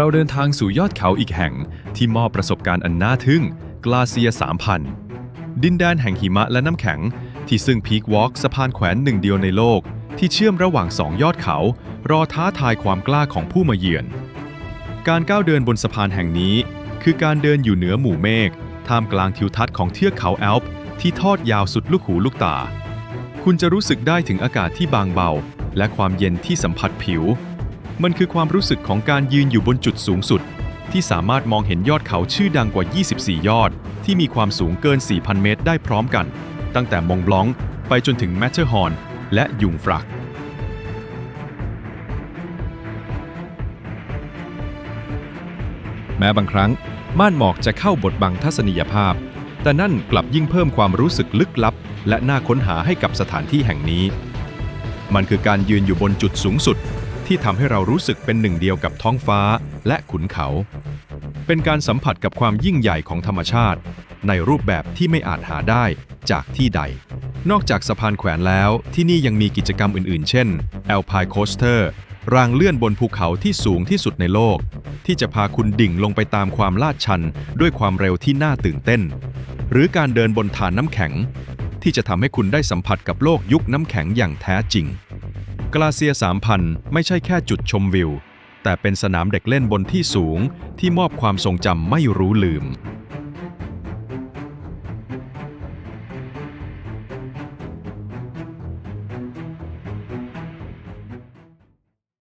เราเดินทางสู่ยอดเขาอีกแห่งที่มอบประสบการณ์อันน่าทึ่ง กลาเซีย 3000 ดินแดนแห่งหิมะและน้ำแข็ง ที่ซึ่งพีควอล์กสะพานแขวนหนึ่งเดียวในโลก ที่เชื่อมระหว่างสองยอดเขา รอท้าทายความกล้าของผู้มาเยือน การก้าวเดินบนสะพานแห่งนี้ คือการเดินอยู่เหนือหมู่เมฆท่ามกลางทิวทัศน์ของเทือกเขาแอลป์ที่ทอดยาวสุดลูกหูลูกตา คุณจะรู้สึกได้ถึงอากาศที่บางเบา และความเย็นที่สัมผัสผิว มันคือความรู้สึกของการยืนอยู่บนจุดสูงสุด ที่สามารถมองเห็นยอดเขาชื่อดังกว่า 24 ยอด ที่มีความสูงเกิน 4,000 เมตรได้พร้อมกัน ตั้งแต่มองบลองไปจนถึงแมทเทอร์ฮอร์นและยุงฟรักแม้บางครั้ง ม่านหมอกจะเข้าบทบังทัศนียภาพ แต่นั่นกลับยิ่งเพิ่มความรู้สึกลึกลับ และน่าค้นหาให้กับสถานที่แห่งนี้ มันคือการยืนอยู่บนจุดสูงสุด ที่ทำให้เรารู้สึกเป็นหนึ่งเดียวกับท้องฟ้าและขุนเขา เป็นการสัมผัสกับความยิ่งใหญ่ของธรรมชาติ ในรูปแบบที่ไม่อาจหาได้จากที่ใด นอกจากสะพานแขวนแล้ว ที่นี่ยังมีกิจกรรมอื่นๆ เช่น Alpine Coaster รางเลื่อนบนภูเขาที่สูงที่สุดในโลก ที่จะพาคุณดิ่งลงไปตามความลาดชัน ด้วยความเร็วที่น่าตื่นเต้น หรือการเดินบนฐานน้ำแข็ง ที่จะทำให้คุณได้สัมผัสกับโลกยุคน้ำแข็งอย่างแท้จริง กลาเซีย 3000 ไม่ใช่แค่จุดชมวิว แต่เป็นสนามเด็กเล่นบนที่สูงที่มอบความทรงจำไม่รู้ลืม